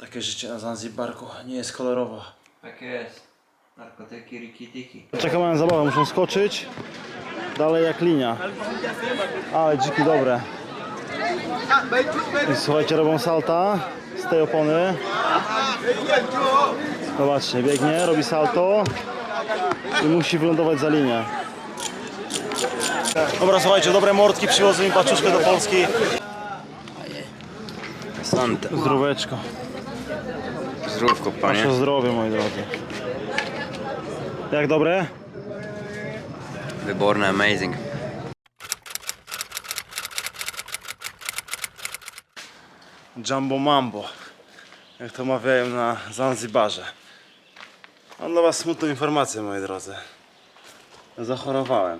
Takie życie na Zanzibarku nie jest kolorowo. Tak jest. Narkotyki, riki-tiki. Czekamy na zabawę, muszą skoczyć. Dalej jak linia. Ale dziki dobre. I słuchajcie, robią salta z tej opony. Zobaczcie, biegnie, robi salto i musi wylądować za linię. Dobra, słuchajcie, dobre mordki przywiozły mi paczuszkę do Polski. Santa. Zdróweczko. Zdrówko, panie. Nasze zdrowie, moi drodzy. Jak dobre? Wyborne, amazing. Jumbo Mambo, jak to mawiają na Zanzibarze. Mam dla Was smutną informację, moi drodzy. Zachorowałem.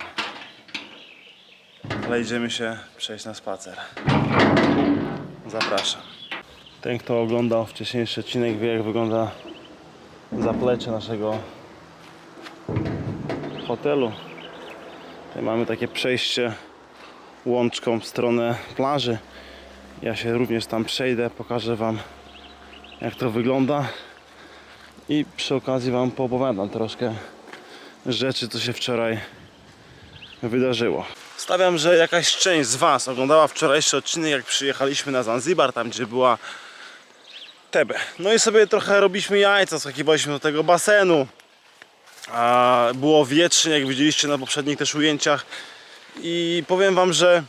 Ale idziemy się przejść na spacer. Zapraszam. Ten, kto oglądał wcześniejszy odcinek, wie, jak wygląda zaplecze naszego hotelu. Tutaj mamy takie przejście łączką w stronę plaży. Ja się również tam przejdę, pokażę Wam jak to wygląda i przy okazji Wam poopowiadam troszkę rzeczy, co się wczoraj wydarzyło. Stawiam, że jakaś część z Was oglądała wczorajszy odcinek, jak przyjechaliśmy na Zanzibar, tam gdzie była Tebe. No i sobie trochę robiliśmy jajca, skakiwaliśmy do tego basenu. A było wietrznie, jak widzieliście na poprzednich też ujęciach. I powiem Wam, że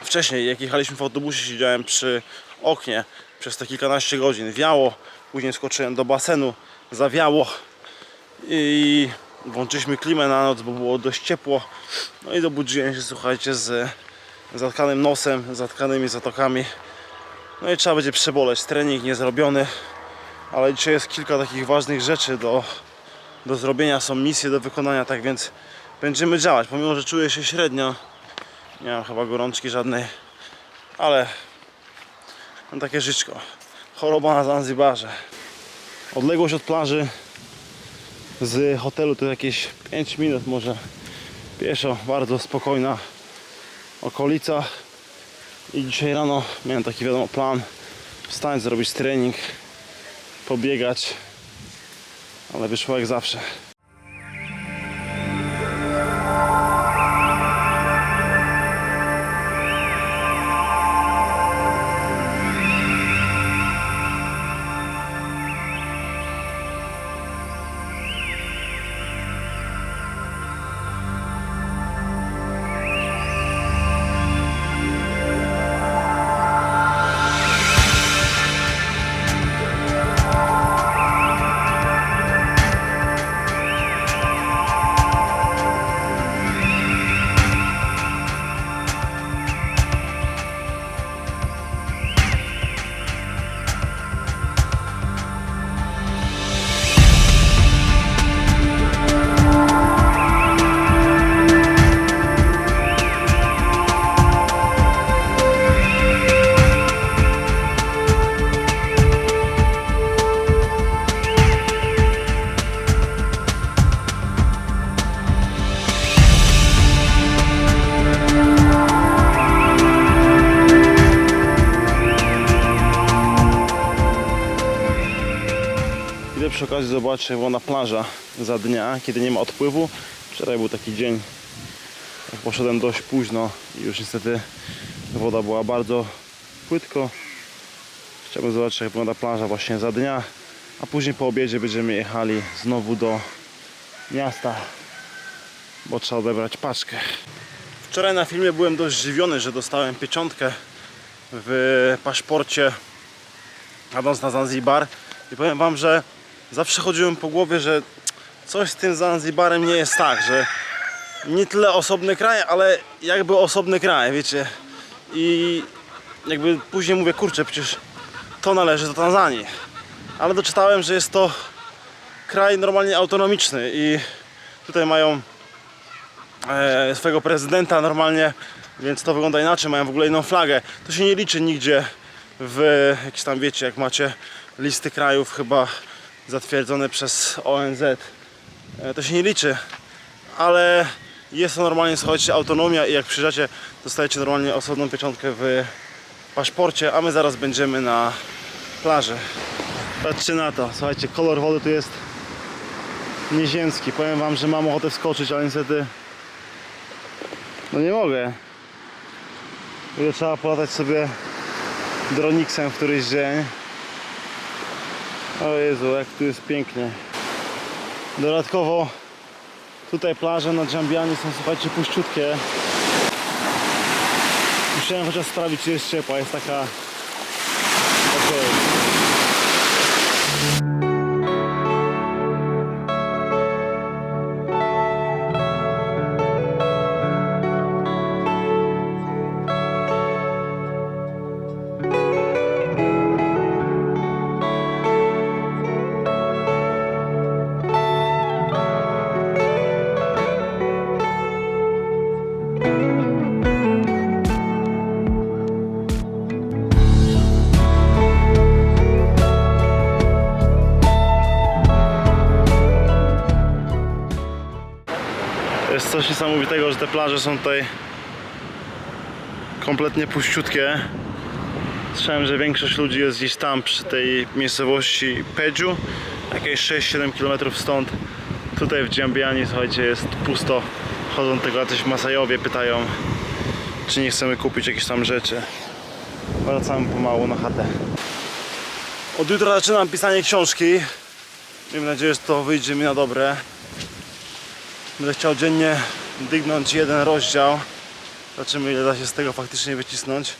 Wcześniej, jak jechaliśmy w autobusie, siedziałem przy oknie przez te kilkanaście godzin. Wiało, później skoczyłem do basenu, zawiało i włączyliśmy klimę na noc, bo było dość ciepło. No i dobudziłem się, słuchajcie, z zatkanym nosem, zatkanymi zatokami. No i trzeba będzie przeboleć. Trening nie zrobiony, ale dzisiaj jest kilka takich ważnych rzeczy do, do zrobienia. Są misje do wykonania, tak więc będziemy działać. Pomimo, że czuję się średnio, nie mam chyba gorączki żadnej, ale mam takie żyćko. Choroba na Zanzibarze. Odległość od plaży z hotelu to jakieś 5 minut może pieszo, bardzo spokojna okolica. I dzisiaj rano miałem taki wiadomo plan wstać, zrobić trening, pobiegać, ale wyszło jak zawsze. Jak wygląda plaża za dnia, kiedy nie ma odpływu. Wczoraj był taki dzień, jak poszedłem dość późno i już niestety woda była bardzo płytko. Chciałbym zobaczyć jak wygląda plaża właśnie za dnia, a później po obiedzie będziemy jechali znowu do miasta, bo trzeba odebrać paczkę. Wczoraj na filmie byłem dość zdziwiony, że dostałem pieczątkę w paszporcie jadąc na Zanzibar i powiem Wam, że zawsze chodziłem po głowie, że coś z tym Zanzibarem nie jest tak, że nie tyle osobny kraj, ale jakby osobny kraj, wiecie. I jakby później mówię, kurczę, przecież to należy do Tanzanii. Ale doczytałem, że jest to kraj normalnie autonomiczny i tutaj mają e, swojego prezydenta normalnie, więc to wygląda inaczej, mają w ogóle inną flagę. To się nie liczy nigdzie w jakieś tam, wiecie, jak macie listy krajów chyba zatwierdzone przez ONZ. E, To się nie liczy, ale jest to normalnie, słuchajcie, autonomia i jak przyjeżdżacie, dostajecie normalnie osobną pieczątkę w paszporcie, a my zaraz będziemy na plaży. Patrzcie na to, słuchajcie, kolor wody tu jest nieziemski. Powiem wam, że mam ochotę wskoczyć, ale niestety no nie mogę. Trzeba polatać sobie droniksem w któryś dzień. O Jezu, jak tu jest pięknie. Dodatkowo tutaj plaże na Dżambianie są słuchajcie puściutkie. Musiałem chociaż sprawdzić czy jest ciepła, jest taka okej. Jest coś niesamowitego, że te plaże są tutaj kompletnie puściutkie. Słyszałem, że większość ludzi jest gdzieś tam przy tej miejscowości Pedziu, jakieś 6-7 km stąd. Tutaj w Dżambiani, słuchajcie, jest pusto. Chodzą tego jacyś Masajowie, pytają, czy nie chcemy kupić jakichś tam rzeczy. Wracamy pomału na chatę. Od jutra zaczynam pisanie książki. Miejmy nadzieję, że to wyjdzie mi na dobre. Będę chciał dziennie dygnąć jeden rozdział. Zobaczymy ile da się z tego faktycznie wycisnąć.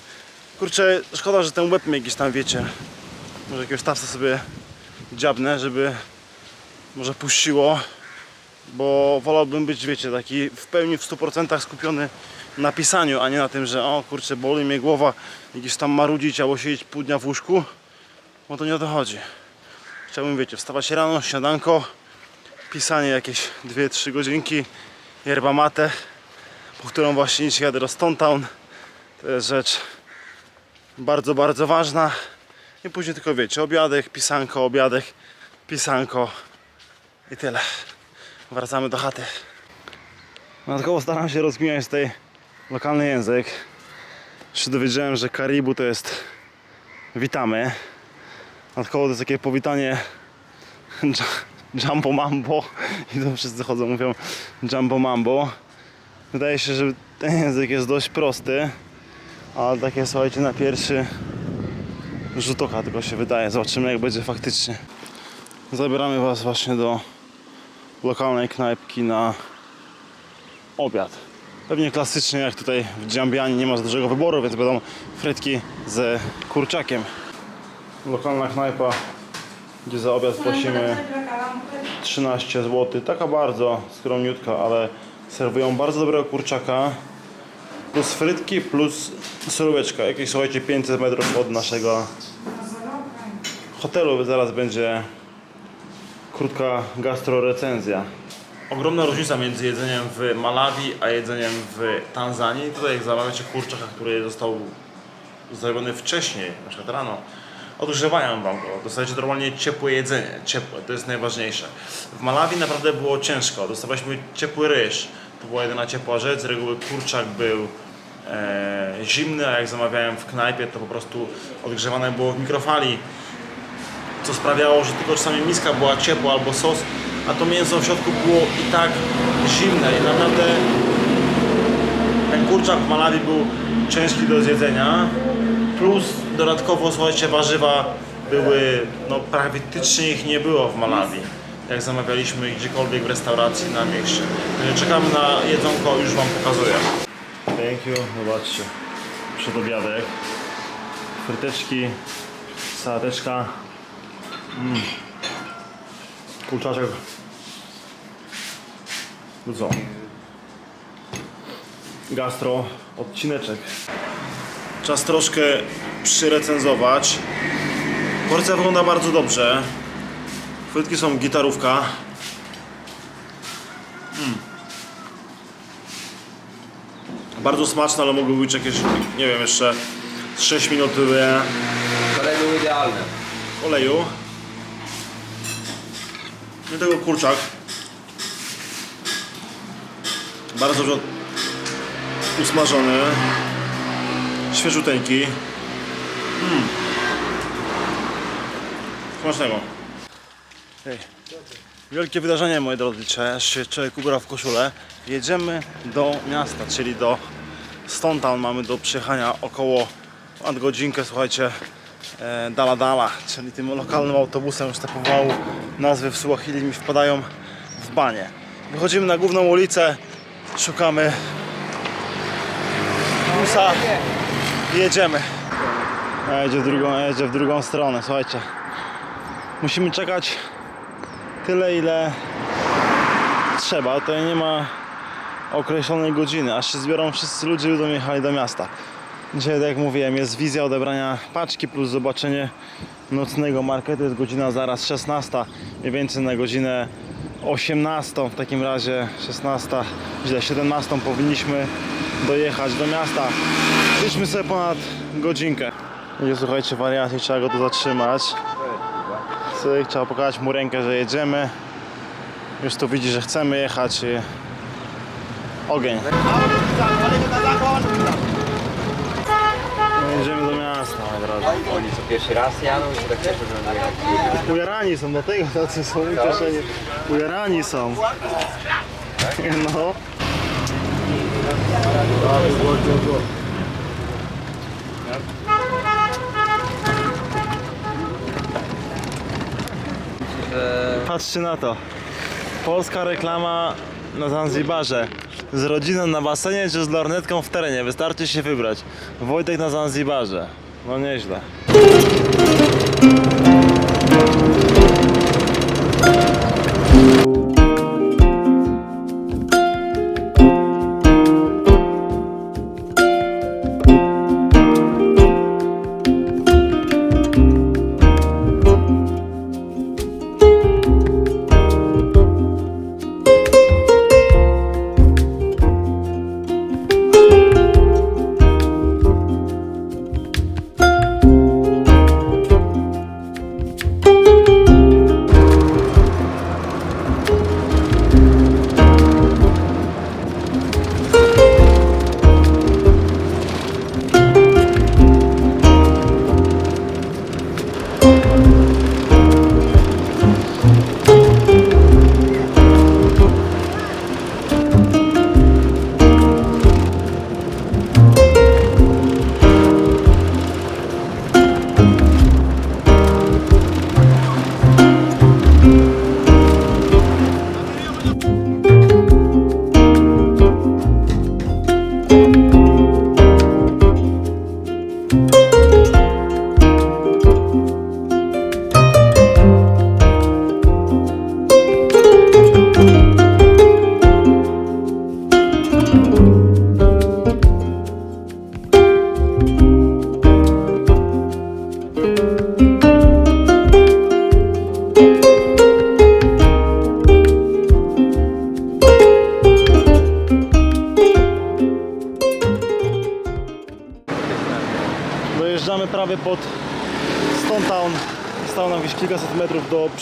Kurczę, szkoda, że ten web mnie gdzieś tam wiecie. Może jakiegoś tawca sobie dziabnę, żeby może puściło. Bo wolałbym być, wiecie, taki w pełni w 100% skupiony na pisaniu, a nie na tym, że o kurczę, boli mnie głowa, gdzieś tam marudzić albo siedzieć pół dnia w łóżku. Bo to nie o to chodzi. Chciałbym, wiecie, wstawać rano, śniadanko, pisanie jakieś 2-3 godzinki, yerba mate, po którą właśnie dzisiaj jadę do Stone Town. To jest rzecz bardzo, bardzo ważna. I później tylko wiecie, obiadek, pisanko, obiadek, pisanko i tyle. Wracamy do chaty. Dodatkowo staram się rozkminiać tutaj lokalny język. Się dowiedziałem, że Karibu to jest witamy. Dodatkowo to jest takie powitanie Jumbo Mambo i to wszyscy chodzą, mówią Jumbo Mambo. Wydaje się, że ten język jest dość prosty, ale takie słuchajcie na pierwszy rzut oka tylko się wydaje. Zobaczymy jak będzie faktycznie. Zabieramy Was właśnie do lokalnej knajpki na obiad. Pewnie klasycznie jak tutaj w Dżambianie nie ma za dużego wyboru, więc będą frytki z kurczakiem. Lokalna knajpa, gdzie za obiad płacimy 13 zł. Taka bardzo skromniutka, ale serwują bardzo dobrego kurczaka. Plus frytki, plus suróweczka. Jakieś słuchajcie 500 metrów od naszego hotelu. Zaraz będzie krótka gastrorecenzja. Ogromna różnica między jedzeniem w Malawi a jedzeniem w Tanzanii. Tutaj jak zamawiacie kurczaka, który został zrobiony wcześniej, na przykład rano, odgrzewają wam go. Dostajecie normalnie ciepłe jedzenie, ciepłe, to jest najważniejsze. W Malawi naprawdę było ciężko, dostawaliśmy ciepły ryż, to była jedyna ciepła rzecz, z reguły kurczak był e, zimny, a jak zamawiałem w knajpie, to po prostu odgrzewane było w mikrofali, co sprawiało, że tylko czasami miska była ciepła albo sos, a to mięso w środku było i tak zimne i naprawdę ten kurczak w Malawi był ciężki do zjedzenia. Plus dodatkowo, słuchajcie, warzywa były, no praktycznie ich nie było w Malawi. Jak zamawialiśmy gdziekolwiek w restauracji na mieście. Także Czekamy na jedzonko, już Wam pokazuję. Thank you, zobaczcie. Przedobiadek. Fryteczki, sałateczka. Mm. Kurczaczek. No co? Gastro, odcineczek. Czas troszkę przyrecenzować. Porcja wygląda bardzo dobrze. Frytki są gitarówka. Mm. Bardzo smaczne, ale mogły być jakieś, nie wiem, jeszcze z 6 minut był idealny. oleju. Do tego kurczak. Bardzo dobrze usmażony. Świeżuteńki. Mm. Smacznego. Hej. Wielkie wydarzenie, moi drodzy, aż się człowiek ubrał w koszulę. Jedziemy do miasta, czyli do Stone Town. Mamy do przyjechania około ponad godzinkę, słuchajcie, e, Dala Dala, czyli tym lokalnym autobusem, już te pomału nazwy w Suahili mi wpadają w banie. Wychodzimy na główną ulicę, szukamy busa jedziemy. Jedzie w drugą, jedzie w drugą stronę, słuchajcie. Musimy czekać tyle, ile trzeba. Tutaj nie ma określonej godziny, aż się zbiorą wszyscy ludzie, będą jechali do miasta. Dzisiaj, tak jak mówiłem, jest wizja odebrania paczki plus zobaczenie nocnego marketu. Jest godzina zaraz 16, mniej więcej na godzinę 18, w takim razie 16, źle 17 powinniśmy dojechać do miasta. Byliśmy sobie ponad godzinkę. I słuchajcie, wariacie, trzeba go tu zatrzymać. Cyk, trzeba pokazać mu rękę, że jedziemy. Już tu widzi, że chcemy jechać i ogień. No, jedziemy do miasta, moi drodzy. Oni co pierwszy raz jadą, tak jechać Ujarani są, dlatego tacy są ucieszeni. Ujarani są. No. Że Patrzcie na to. Polska reklama na Zanzibarze. Z rodziną na basenie czy z lornetką w terenie. Wystarczy się wybrać. Wojtek na Zanzibarze. No nieźle.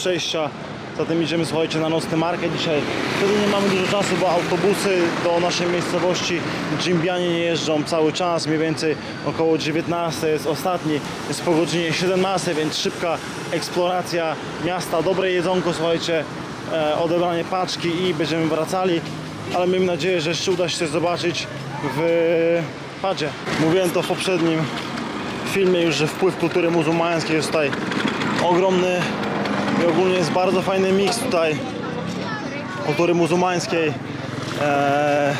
Przejścia. Zatem idziemy, słuchajcie, na nocny market dzisiaj. Wtedy nie mamy dużo czasu, bo autobusy do naszej miejscowości Dżimbianie nie jeżdżą cały czas. Mniej więcej około 19 jest ostatni, jest po godzinie 17, więc szybka eksploracja miasta, dobre jedzonko, słuchajcie, e, odebranie paczki i będziemy wracali. Ale miejmy nadzieję, że jeszcze uda się coś zobaczyć w padzie. Mówiłem to w poprzednim filmie już, że wpływ kultury muzułmańskiej jest tutaj ogromny i ogólnie jest bardzo fajny miks tutaj kultury muzułmańskiej, e,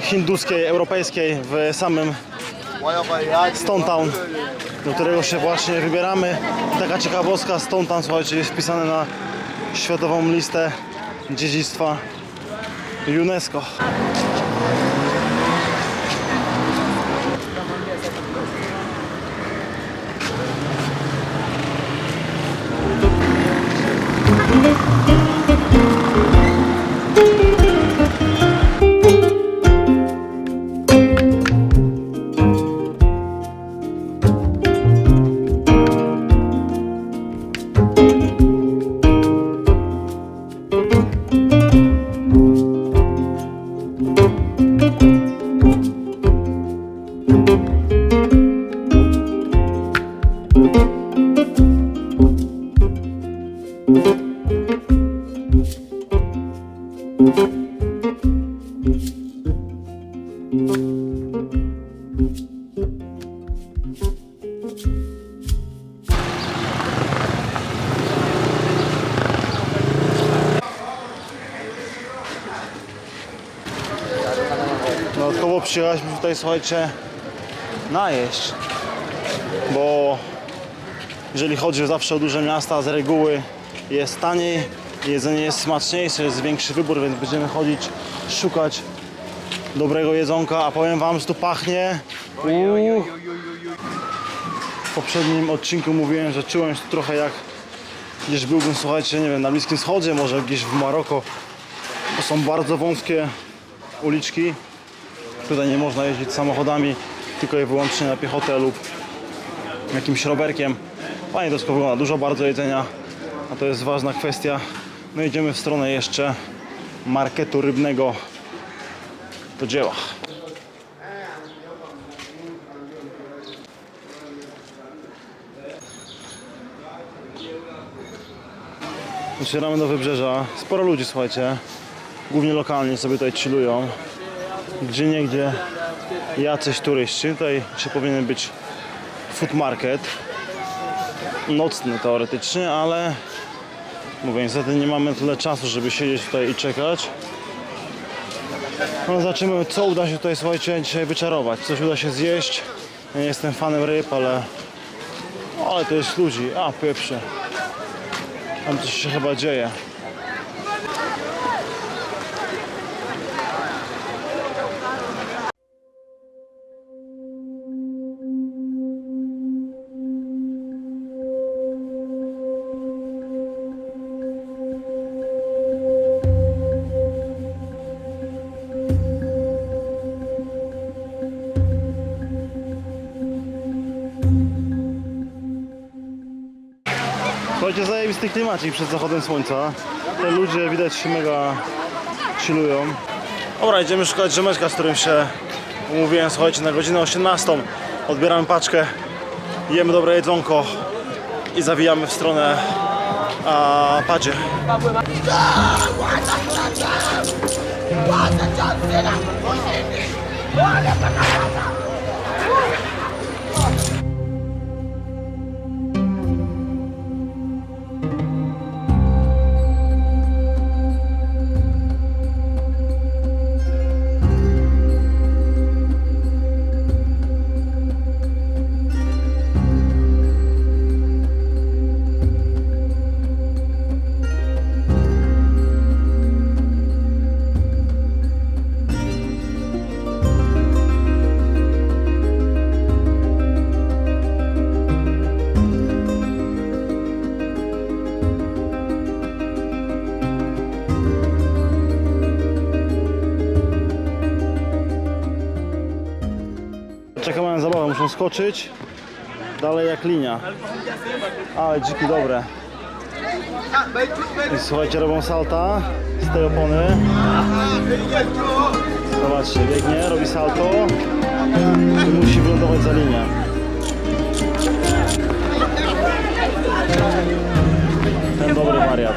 hinduskiej, europejskiej w samym Stone Town, do którego się właśnie wybieramy. Taka ciekawostka, Stone Town, słuchajcie, jest wpisane na światową listę dziedzictwa UNESCO. Przyjechaliśmy tutaj, słuchajcie, najeść, bo jeżeli chodzi zawsze o duże miasta, z reguły jest taniej, jedzenie jest smaczniejsze, jest większy wybór, więc będziemy chodzić, szukać dobrego jedzonka, a powiem wam, że tu pachnie. Uuu. W poprzednim odcinku mówiłem, że czułem się trochę jak gdzieś byłbym, słuchajcie, nie wiem, na Bliskim Wschodzie, może gdzieś w Maroko. To są bardzo wąskie uliczki. Tutaj nie można jeździć samochodami, tylko i wyłącznie na piechotę lub jakimś rowerkiem. Fajnie to wszystko wygląda, dużo bardzo jedzenia, a to jest ważna kwestia. No idziemy w stronę jeszcze marketu rybnego do dzieła. Docieramy do wybrzeża. Sporo ludzi, słuchajcie. Głównie lokalni sobie tutaj chillują. Gdzie niegdzie jacyś turyści. Tutaj się powinien być food market. Nocny teoretycznie, ale mówię, niestety nie mamy tyle czasu, żeby siedzieć tutaj i czekać. No zobaczymy, co uda się tutaj, słuchajcie, dzisiaj wyczarować. Coś uda się zjeść. Ja nie jestem fanem ryb, ale... Ale to jest ludzi. A, pieprze. Tam coś się chyba dzieje. Klimacik przed zachodem słońca. Te ludzie widać się mega chillują. Dobra, idziemy szukać rzemeczka, z którym się umówiłem, słuchajcie, na godzinę 18. Odbieramy paczkę, jemy dobre jedzonko i zawijamy w stronę a, padzie. Czekam skoczyć. Dalej jak linia. Ale dziki dobre. I słuchajcie, robią salta z tej opony. Zobaczcie, biegnie, robi salto i musi wylądować za linię. Ten dobry wariat.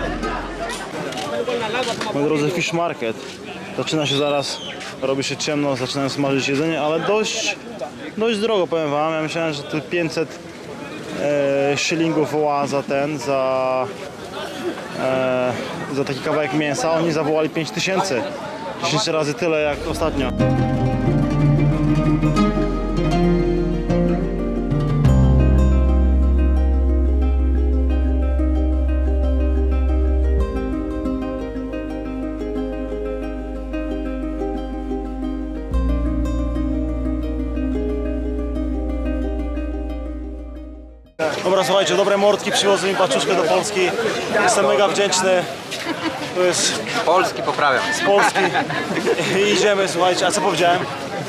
Moi drodzy, fish market. Zaczyna się zaraz, robi się ciemno, zaczynają smażyć jedzenie, ale dość, dość drogo powiem wam. Ja myślałem, że tu 500 e, shillingów woła za ten, za, e, za taki kawałek mięsa. Oni zawołali 5000. 10 razy tyle jak ostatnio. Słuchajcie, dobre mordki przywiozły mi paczuszkę do Polski. Jestem mega wdzięczny. To jest Polski poprawiam. z Polski. I idziemy, słuchajcie, a co powiedziałem?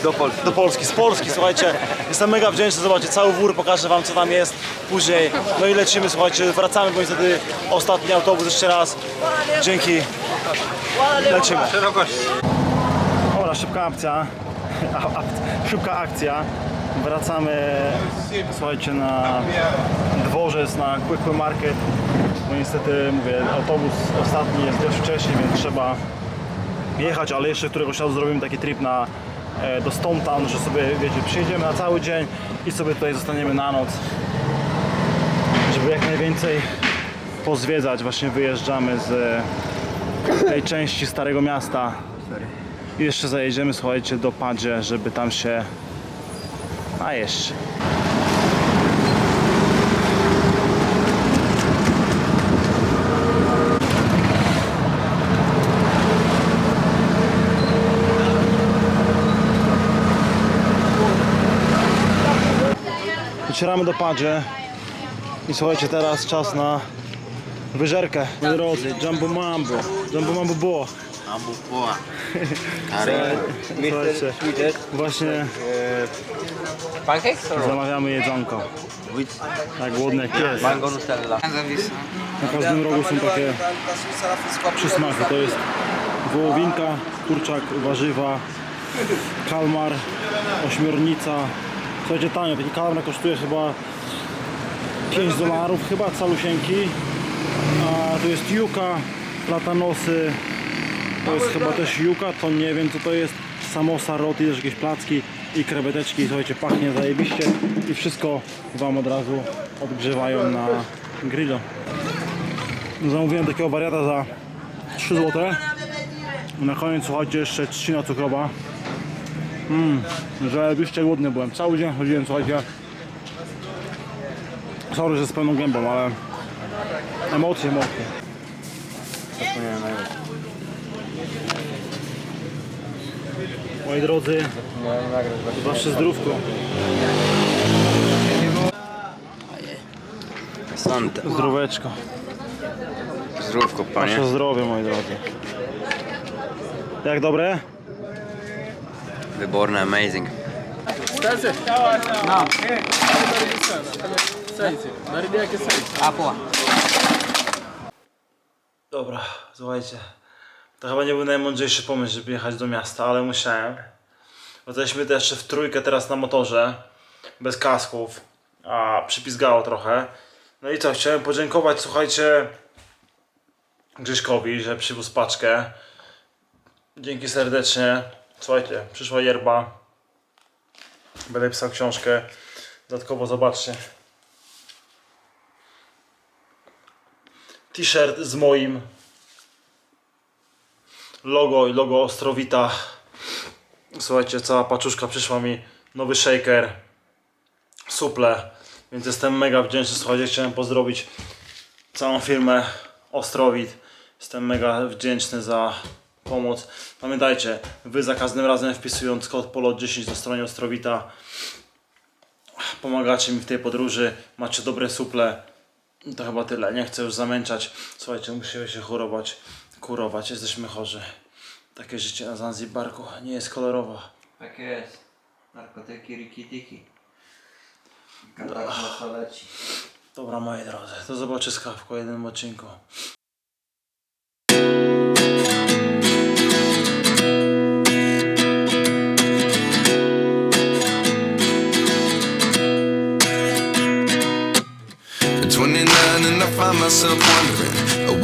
Do Polski. Do Polski, z Polski, słuchajcie. Jestem mega wdzięczny, zobaczcie, cały wór, pokażę wam co tam jest później. No i lecimy, słuchajcie, wracamy, bo niestety ostatni autobus jeszcze raz. Dzięki. Lecimy. Szerokość. Dobra, szybka akcja. A- a- Szybka akcja. Wracamy, słuchajcie, na dworzec na Quickly Market. No niestety, mówię, autobus ostatni jest dość wcześnie, więc trzeba jechać, ale jeszcze któregoś razu zrobimy taki trip na, e, do Stone Town, że sobie, wiecie, przyjedziemy na cały dzień i sobie tutaj zostaniemy na noc, żeby jak najwięcej pozwiedzać. Właśnie wyjeżdżamy z e, tej części Starego Miasta i jeszcze zajedziemy, słuchajcie, do Padzie, żeby tam się najeść. Docieramy do Padzie i słuchajcie, teraz czas na wyżerkę. Drodzy, Jumbo Mambo, Jumbo Mambo było. Ambu poa. Słuchajcie, właśnie Pancakes or zamawiamy jedzonko. with Tak głodny jak pies. mango Nutella? Na każdym rogu są takie przysmaki. To jest wołowinka, kurczak, warzywa, kalmar, ośmiornica. Słuchajcie, tanio. Taki kalmar kosztuje chyba 5 dolarów, chyba calusieńki. A tu jest juka, platanosy. To jest chyba też juka, to nie wiem co to jest. Samosa, roti, też jakieś placki i kreweteczki. Słuchajcie, pachnie zajebiście i wszystko Wam od razu odgrzewają na grillu. Zamówiłem takiego wariata za 3 zł. Na koniec słuchajcie jeszcze trzcina cukrowa. Mmm, zajebiście głodny byłem. Cały dzień chodziłem, słuchajcie. Sorry, że z pełną gębą, ale emocje, emocje. Moi drodzy, No i nagrać właśnie. wasze zdrówko. Santa. Zdróweczko. Zdrówko, Wasze zdrowie, moi drodzy. Jak dobre? Wyborne, amazing. Apła. Dobra, słuchajcie. To chyba nie był najmądrzejszy pomysł, żeby jechać do miasta, ale musiałem. Jesteśmy też jeszcze w trójkę teraz na motorze, bez kasków, a przypizgało trochę. No i co, chciałem podziękować, słuchajcie, Grzyszkowi, że przywiózł paczkę. Dzięki serdecznie. Słuchajcie, przyszła yerba. Będę pisał książkę. Dodatkowo zobaczcie. T-shirt z moim logo i logo Ostrowita. Słuchajcie, cała paczuszka przyszła mi. Nowy shaker, suple, więc jestem mega wdzięczny. Słuchajcie, chciałem pozdrowić całą firmę Ostrowit. Jestem mega wdzięczny za pomoc. Pamiętajcie, wy za każdym razem wpisując kod POLOT10 na stronie Ostrowita pomagacie mi w tej podróży, macie dobre suple. To chyba tyle, nie chcę już zamęczać. Słuchajcie, musimy się chorować, kurować, jesteśmy chorzy. Takie życie na Zanzibarku nie jest kolorowo. Tak jest. Narkotyki, riki-tiki. Katar mocno leci. Dobra, moi drodzy, do zobaczyska w kolejnym odcinku. At 29 and I find myself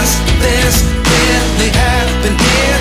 this, this really happened here.